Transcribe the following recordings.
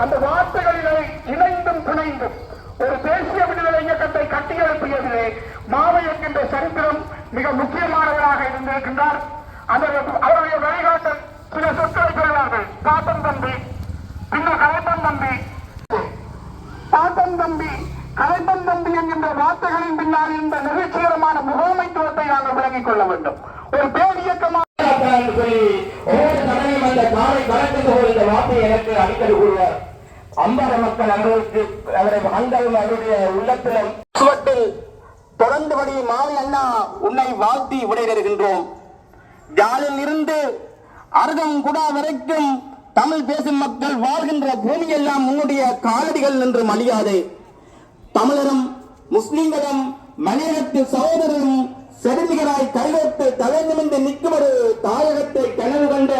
அந்த வார்த்தைகளிலே இணைந்தும் துணைந்தும் ஒரு தேசிய விடுதலை இயக்கத்தை கட்டியெழுப்பியதிலே மாவை என்கின்ற சரித்திரம் மிக முக்கியமானவராக இருந்திருக்கின்றார். அந்த அவருடைய வழிகாட்டல் சில சொற்களை பெறுவார்கள் பாட்டம் தம்பி பின்னர் கலைப்பன் தம்பி. பாட்டம் தம்பி கலைப்பன் தம்பி என்கின்ற வார்த்தைகளின் பின்னால் இந்த நிகழ்ச்சிகரமான முகாமைத்துவத்தை நாங்கள் விளங்கிக் கொள்ள வேண்டும். ஒரு பேரியக்கமாக தடவையும் அந்த போல் இந்த வார்த்தையை எனக்கு அடிக்கடி கூறுவார். அம்பார மக்கள் அவர்களுக்கு அவரை அங்கவும் அவருடைய உள்ளத்திலும் சுவட்டில் தொடர்ந்தபடி மாலை அண்ணா உன்னை வாழ்த்தி விடைபெறுகின்றோம். ஜாலில் இருந்து அருகம் குடா வரைக்கும் தமிழ் பேசும் மக்கள் வாழ்கின்ற பூமி எல்லாம் உன்னுடைய காலடிகள் என்று மலியாதே தமிழரும் முஸ்லிம்களும் மலையகத்தின் சகோதரரும் செருமிகராய் கைகோத்து தலை நிமிர்ந்து நிற்கும் ஒரு தாயகத்தை கனவு கண்ட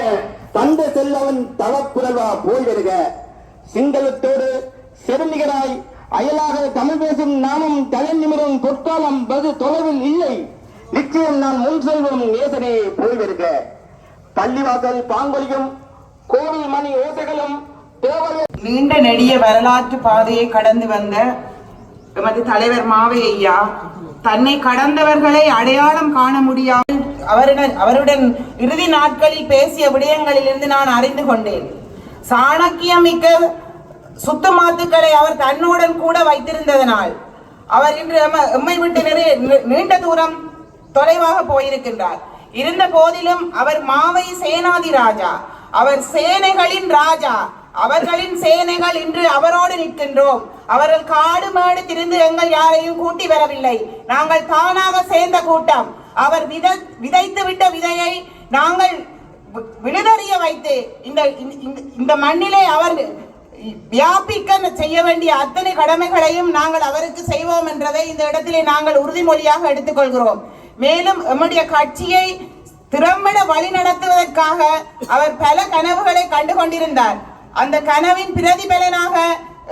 தந்த செல்லவன் தவப்புரவா போய் சிங்களத்தோடு செருமிகராய் அயலாக தமிழ் பேசும் நாமும் தலை நிமிரும் பொற்காலம் பகு தொலைவில் இல்லை. நிச்சயம் நான் முன் செல்வம் நேசனே போய்விடுக பள்ளிவாசல் பாங்கொலியும் கோவில் மணி ஓசைகளும் நீண்ட நெடிய வரலாற்று பாதையை கடந்து வந்த எமது தலைவர் மாவை ஐயா தன்னை கடந்தவர்களை அடையாளம் காண முடியாமல் அவருடன் அவருடன் இறுதி நாட்களில் பேசிய விடயங்களிலிருந்து நான் அறிந்து கொண்டேன். சாணக்கியமிக்க சுத்தமாத்துக்களை அவர் தன்னுடன் கூட வைத்திருந்ததனால் அவர் இன்று எம்மை விட்டு நிறைய நீண்ட தூரம் தொலைவாக போயிருக்கின்றார். இருந்த போதிலும் அவர் மாவை சேனாதி ராஜா அவர் சேனைகளின் ராஜா அவர்களின் சேனைகள் இன்று அவரோடு நிற்கின்றோம். அவர்கள் காடு மேடு திரிந்து எங்கள் யாரையும் கூட்டி வரவில்லை. நாங்கள் தானாக சேர்ந்த கூட்டம். அவர் வித விதைத்து விட்ட விதையை நாங்கள் விழுதறிய வைத்து இந்த இந்த- இந்த மண்ணிலே அவர் வியாபிக்க செய்ய வேண்டிய அத்தனை கடமைகளையும் நாங்கள் அவருக்கு செய்வோம் என்றதை இந்த இடத்திலே நாங்கள் உறுதிமொழியாக எடுத்துக்கொள்கிறோம். மேலும் எம்முடைய கட்சியை திறம்பட வழி நடத்துவதற்காக அவர் பல கனவுகளை கண்டு கொண்டிருந்தார். அந்த கனவின் பிரதிபலனாக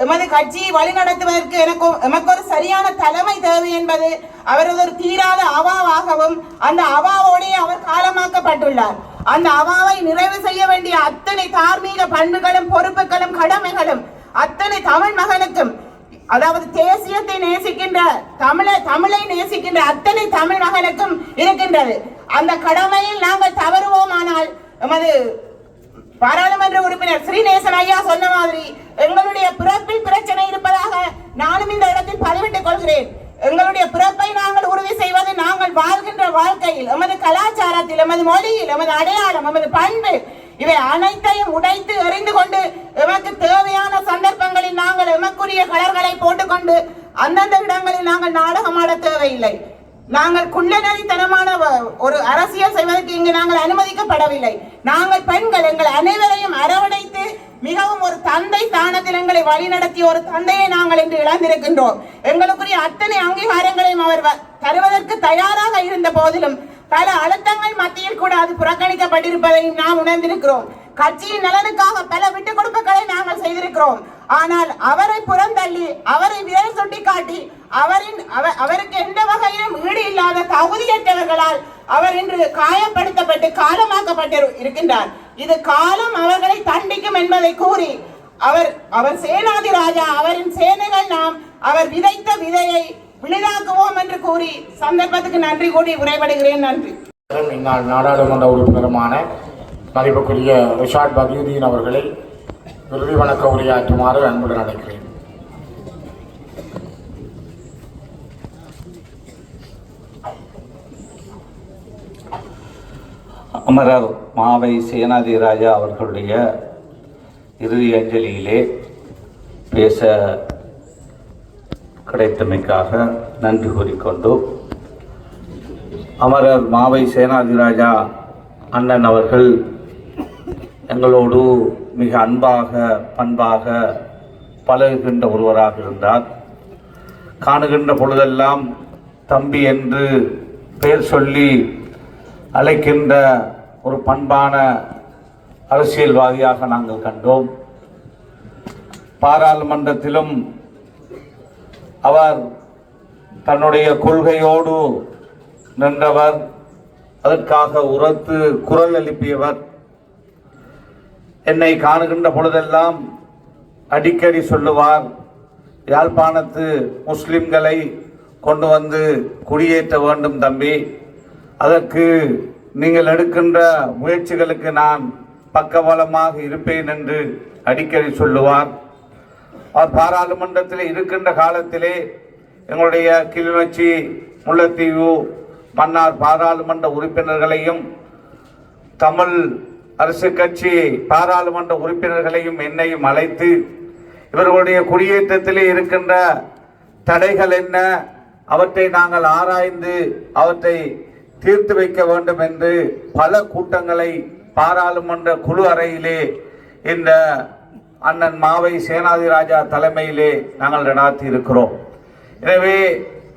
எமது கட்சியை வழி நடத்துவதற்கு எனக்கு எமக்கு ஒரு சரியான தலைமை தேவை என்பது அவரது ஒரு தீராத அவாவாகவும் அந்த அவாவோடே அவர் காலமாக்கப்பட்டுள்ளார். அந்த அவாவை நிறைவு செய்ய வேண்டிய அத்தனை தார்மீக பண்புகளும் பொறுப்புகளும் கடமைகளும் அத்தனை தமிழ் மகனுக்கும் அதாவது தேசியத்தை நேசிக்கின்ற தமிழ தமிழை நேசிக்கின்ற அத்தனை தமிழ் மகனுக்கும் இருக்கின்றது. அந்த கடமையில் நாங்கள் தவறுவோமானால் எமது பாராளுமன்ற உறுப்பினர் ஸ்ரீநேசன் ஐயா சொன்ன மாதிரி எங்களுடைய பிறப்பில் பிரச்சனை இருப்பதாக நானும் இந்த இடத்தில் பதிவிட்டுக் கொள்கிறேன். எங்களுடைய பிறப்பை நாங்கள் உறுதி செய்வது நாங்கள் வாழ்கின்ற வாழ்க்கையில் எமது கலாச்சாரத்தில் எமது மொழியில் எமது அடையாளம் எமது பண்பு இவை அனைத்தையும் உடைத்து எறிந்து கொண்டு எமக்கு தேவையான சந்தர்ப்பங்களில் நாங்கள் எமக்குரிய கலர்களை போட்டுக்கொண்டு அந்தந்த இடங்களில் நாங்கள் நாடகமாட தேவையில்லை. நாங்கள் குள்ளநரித்தனமான ஒரு அரசியல் செய்வதற்கு இங்கு நாங்கள் அனுமதிக்கப்படவில்லை. நாங்கள் பெண்கள் எங்கள் அனைவரையும் அரவணைத்து மிகவும் ஒரு தந்தை தானத்தில் எங்களை வழிநடத்திய ஒரு தந்தையை நாங்கள் இன்று இழந்திருக்கின்றோம். எங்களுக்குரிய அத்தனை அங்கீகாரங்களையும் அவர் தருவதற்கு தயாராக இருந்த போதிலும் பல அழுத்தங்கள் மத்தியில் கூட அது புறக்கணிக்கப்பட்டிருப்பதையும் நாம் உணர்ந்திருக்கிறோம். கட்சியின் நலனுக்காக பல விட்டுக் கொடுப்புகளை நாங்கள் செய்திருக்கிறோம் ஆனால் அவரை புறந்தள்ளி அவரை விரல் சுட்டிக்காட்டி அவரின் அவருக்கு எந்த வகையிலும் ஈடு இல்லாத தகுதியற்றவர்களால் அவர் இன்று காயப்படுத்தப்பட்டு காலமாக்கப்பட்டு இருக்கின்றார். இது காலம் அவர்களை தண்டிக்கும் என்பதை கூறி அவர் அவர் சேனாதி ராஜா அவரின் சேனைகள் நாம் அவர் விதைத்த விதையை விழுதாக்குவோம் என்று கூறி சந்தர்ப்பத்துக்கு நன்றி கூறி உரைபடுகிறேன் நன்றி. இந்நாள் நாடாளுமன்ற உறுப்பினருமான மதிப்புக்குரிய ரிஷாட் பகியுதீன் அவர்களை இறுதி வணக்க உரையாற்றுமாறு அன்புடன் அழைக்கிறேன். அமரர் மாவை சேனாதி ராஜா அவர்களுடைய இறுதி அஞ்சலியிலே பேச கிடைத்தமைக்காக நன்றி கூறிக்கொண்டு அமரர் மாவை சேனாதி ராஜா அண்ணன் அவர்கள் எங்களோடு மிக அன்பாக பண்பாக பழகுகின்ற ஒருவராக இருந்தார். காணுகின்ற பொழுதெல்லாம் தம்பி என்று பெயர் சொல்லி அழைக்கின்ற ஒரு பண்பான அரசியல்வாதியாக நாங்கள் கண்டோம். பாராளுமன்றத்திலும் அவர் தன்னுடைய கொள்கையோடு நின்றவர். அதற்காக உரத்து குரல் எழுப்பியவர் என்னை காணுகின்ற பொழுதெல்லாம் அடிக்கடி சொல்லுவார் யாழ்ப்பாணத்து முஸ்லிம்களை கொண்டு வந்து குடியேற்ற வேண்டும் தம்பி. அதற்கு நீங்கள் எடுக்கின்ற முயற்சிகளுக்கு நான் பக்கபலமாக இருப்பேன் என்று அடிக்கடி சொல்லுவார். அவர் பாராளுமன்றத்தில் இருக்கின்ற காலத்திலே எங்களுடைய கிளிநொச்சி முல்லைத்தீவு மன்னார் பாராளுமன்ற உறுப்பினர்களையும் தமிழ் அரசு கட்சி பாராளுமன்ற உறுப்பினர்களையும் என்னையும் அழைத்து இவர்களுடைய குடியேற்றத்திலே இருக்கின்ற தடைகள் என்ன? அவற்றை நாங்கள் ஆராய்ந்து அவற்றை தீர்த்து வைக்க வேண்டும் என்று பல கூட்டங்களை பாராளுமன்ற குழு அறையிலே இந்த அண்ணன் மாவை சேனாதிராஜா தலைமையிலே நாங்கள் நடாத்தி இருக்கிறோம். எனவே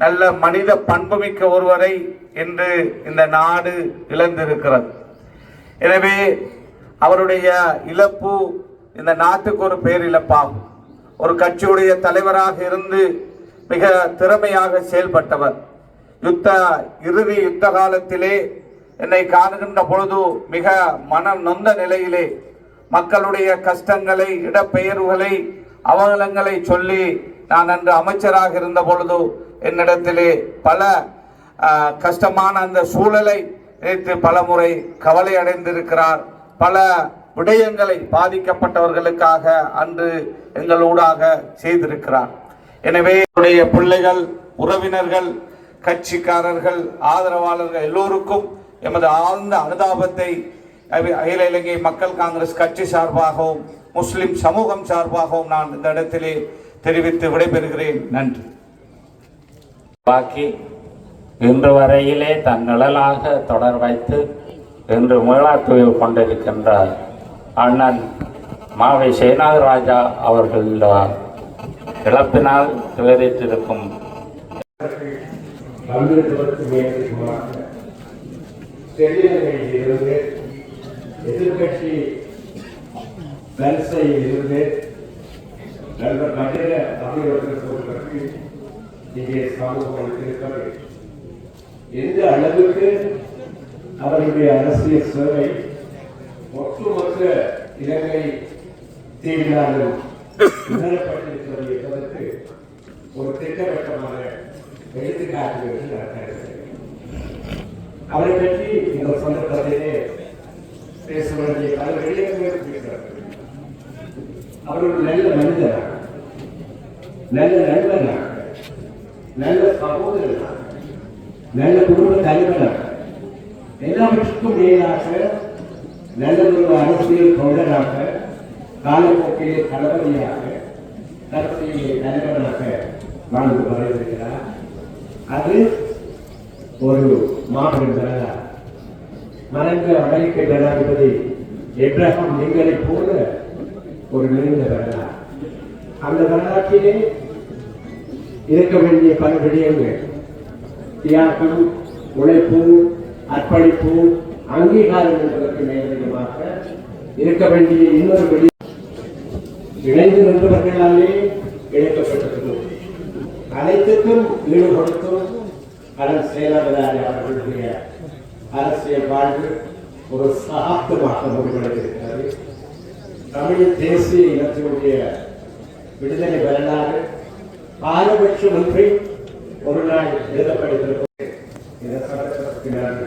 நல்ல மனித பண்புமிக்க ஒருவரை இன்று இந்த நாடு இழந்திருக்கிறது. எனவே அவருடைய இழப்பு இந்த நாட்டுக்கு ஒரு பேரிழப்பாகும். ஒரு கட்சியுடைய தலைவராக இருந்து மிக திறமையாக செயல்பட்டவர். யுத்த இறுதி யுத்த காலத்திலே என்னை காணுகின்ற பொழுது மிக மனம் நொந்த நிலையிலே மக்களுடைய கஷ்டங்களை இடப்பெயர்வுகளை அவலங்களை சொல்லி நான் அன்று அமைச்சராக இருந்த பொழுது என்னிடத்திலே பல கஷ்டமான அந்த சூழலை நினைத்து பலமுறை கவலை அடைந்திருக்கிறார். பல விடயங்களை பாதிக்கப்பட்டவர்களுக்காக அன்று எங்களூடாக செய்திருக்கிறார். எனவே என்னுடைய பிள்ளைகள் உறவினர்கள் கட்சிக்காரர்கள் ஆதரவாளர்கள் எல்லோருக்கும் எமது ஆழ்ந்த அனுதாபத்தை அகில இலங்கை மக்கள் காங்கிரஸ் கட்சி சார்பாகவும் முஸ்லிம் சமூகம் சார்பாகவும் நான் இந்த இடத்திலே தெரிவித்து விடைபெறுகிறேன். நன்றி. பாக்கி இன்று வரையிலே தன் நிழலாக தொடர் வைத்து இன்று மீளாத்துயில் கொண்டிருக்கின்ற அண்ணன் மாவை சேனாதிராஜா அவர்கள் இழப்பினால் விவரித்திருக்கும் எதிர்கட்சி வரிசையில் இருந்து நண்பர் மனித அபிவர்த்தற்கு இங்கே சமூகம் இருக்கிறது எந்த அளவுக்கு அவருடைய அரசியல் சேவை ஒட்டுமொத்த இலங்கை தீவிராலும் உணரப்பட்டிருக்கிறது என்பதற்கு ஒரு திட்டவட்டமான எடுத்துக்காட்டுகள் நடக்கிறது. அவரை பற்றி இந்த சந்தர்ப்பத்திலே பேச வேண்டிய பல வெளியிடங்கள் அவர் ஒரு நல்ல மனிதனாக நல்ல நண்பனாக நல்ல சகோதரனாக நல்ல குடும்ப தலைவர் எல்லாவற்றுக்கும் மேலாக நல்ல ஒரு அரசியல் தொண்டராக காலப்போக்கிலே தளபதியாக தளபதியிலே தலைவராக வாழ்ந்து வருகிறார் அது ஒரு மாபெரும் வரலாறு. மறைந்த அமெரிக்க ஜனாதிபதி எப்ரஹாம் லிங்கனை போல ஒரு நிறைந்த வரலாறு. அந்த வரலாற்றிலே இருக்க வேண்டிய பல விடயங்கள் தியாகம் உழைப்பு அர்ப்பணிப்பு அங்கீகாரம் என்பதற்கு நேரடியமாக இருக்க வேண்டிய இன்னொரு விடயம் இணைந்து நின்றவர்களாலே இழைக்கப்பட்டிருக்கும் அனைத்துக்கும் ஈடுபடுத்தும் கடல் செயலாளராக அவர்களுடைய அரசியல் வாழ்வு ஒரு சகாப்தமாக முடிவடைந்திருக்கிறது. தமிழ் தேசிய இனத்தினுடைய விடுதலை வரலாறு பாரபட்சமின்றி ஒரு நாள் எழுதப்படுகிறது இந்த சட்டத்திற்கு நான்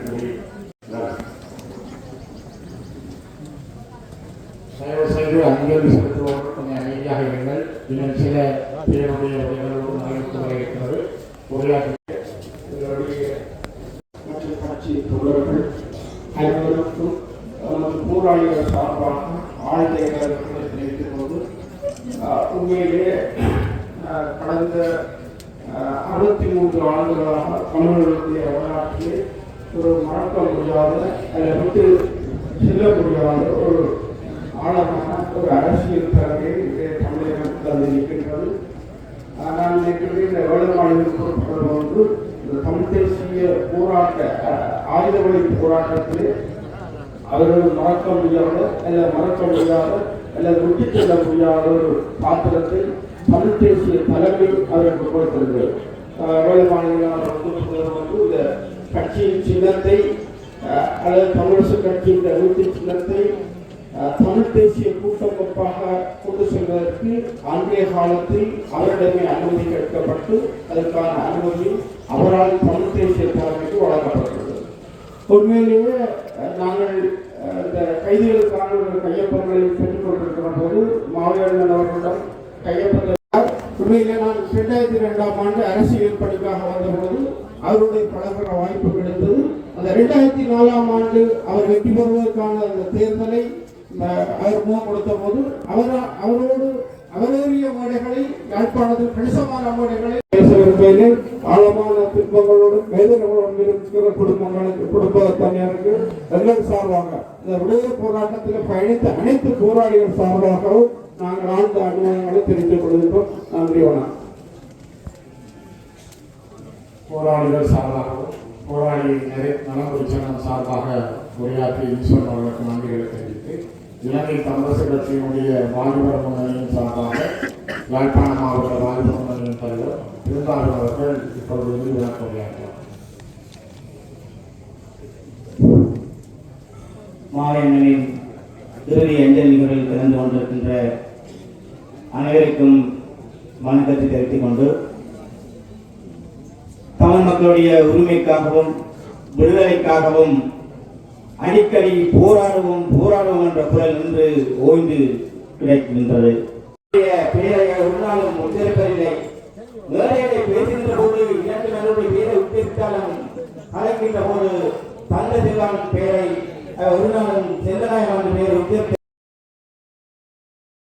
தயவு செய்து அங்கேயும் செலுத்துவோர் கொஞ்சம் அமைதியாக இருங்கள். இன்னும் சில பேருடைய உரைகளோடு நகர்த்து வர இருக்கிறது உரையாற்ற தொண்டர்கள் அனைவருக்கும் நமது போராளிகள் சார்பாக ஆழ்ந்த கருத்துக்களை தெரிவித்துக் கொண்டு ஆஹ், உண்மையிலே ஆஹ், கடந்த மூன்று ஆண்டுகளாக தமிழர்களுடைய வரலாற்றிலே ஒரு மறக்க முடியாத அதை விட்டு செல்ல முடியாத ஒரு ஆழமான ஒரு அரசியல் தலைமை இன்றைய தமிழகம் தந்து நிற்கின்றது ஆஹ், நான் நினைக்கிறேன் இந்த வேலைவாய்ப்பு பொறுத்தவரை வந்து இந்த தமிழ் தேசிய போராட்ட ஆயுத வழி போராட்டத்திலே அவர்கள் மறக்க முடியாத அல்லது மறக்க முடியாத அல்லது விட்டுச் செல்ல முடியாத ஒரு பாத்திரத்தை தமிழ் தேசிய தலைமை அவருக்கு கொடுத்திருக்கிறது. வேலைவாணிகளான வந்து இந்த கட்சியின் சின்னத்தை அல்லது தமிழரசு கட்சியின் நூற்றி சின்னத்தை தமிழ் தேசிய கூட்டமைப்பாக கொண்டு செல்வதற்கு அன்றைய காலத்தில் அவரிடமே அனுமதி கேட்கப்பட்டு அதற்கான அனுமதி அவரால் தமிழ் தேசிய தலைமைக்கு வழங்கப்பட்டுள்ளது உண்மையிலேயே நாங்கள் இந்த கைதிகளுக்கான ஒரு கையொப்பங்களை பெற்றுக் கொண்டிருக்கிற போது மாவீரன் அவர்களிடம் கையொப்பத்தை உண்மையிலே நான் இரண்டாயிரத்தி ரெண்டாம் ஆண்டு அரசியல் பணிக்காக வந்தபோது அவருடைய பழகிற வாய்ப்பு கிடைத்தது அந்த இரண்டாயிரத்தி நாலாம் ஆண்டு அவர் வெற்றி பெறுவதற்கான அந்த தேர்தலை அஹ், அவர் முகம் கொடுத்த போது அவர் அவரோடு அவரேறிய மேடைகளை யாழ்ப்பாணத்தில் கணிசமான மேடைகளை பேச விரும்புகிறேன் ஆழமான துன்பங்களோடும் வேதனைகளோடும் இருக்கிற குடும்பங்களுக்கு குடும்பத்தினருக்கு எங்கள் சார்பாக. இந்த விடுதலை போராட்டத்தில் பயணித்த அனைத்து போராளிகள் சார்பாகவும் நாங்கள் ஆழ்ந்த அனுபவங்களை தெரிவித்துக் கொள்கின்றோம். நன்றி வணக்கம். போராளிகள் சார்பாகவும் போராளி நிறை- நலம்புரி சங்கம் சார்பாக உரையாற்றிய ஈஸ்வரன் அவர்களுக்கு நன்றிகளை தெரிவித்து இலங்கை தமிழரசு கட்சியினுடைய வாலிபர் முன்னணியின் யாழ்ப்பாண மாவட்ட வாலிபர் தலைவர் இருந்தாலும் அவர்கள் இப்பொழுது விரிவாக்க உரையாற்றுவார் இறுதி அஞ்சல் நிகழ்வில் கலந்து கொண்டிருக்கின்ற அனைவருக்கும் வணக்கத்தை தெரிவித்துக் கொண்டு தமிழ் மக்களுடைய உரிமைக்காகவும் விடுதலைக்காகவும் அடிக்கடி போராடுவோம் போராடுவோம் என்ற குரல் நின்று ஓய்ந்து கிடைக்கின்றது. பெயரை ஒரு நாளும் உச்சரிப்பதில்லை மேடைகளை பேசுகின்ற போது இரண்டு நபருடைய பெயரை உச்சரித்தாலும் அழைக்கின்ற போது தந்த பெயரை ஒரு நாளும் செந்தநாயகம் என்ற பெயரை உச்சரித்த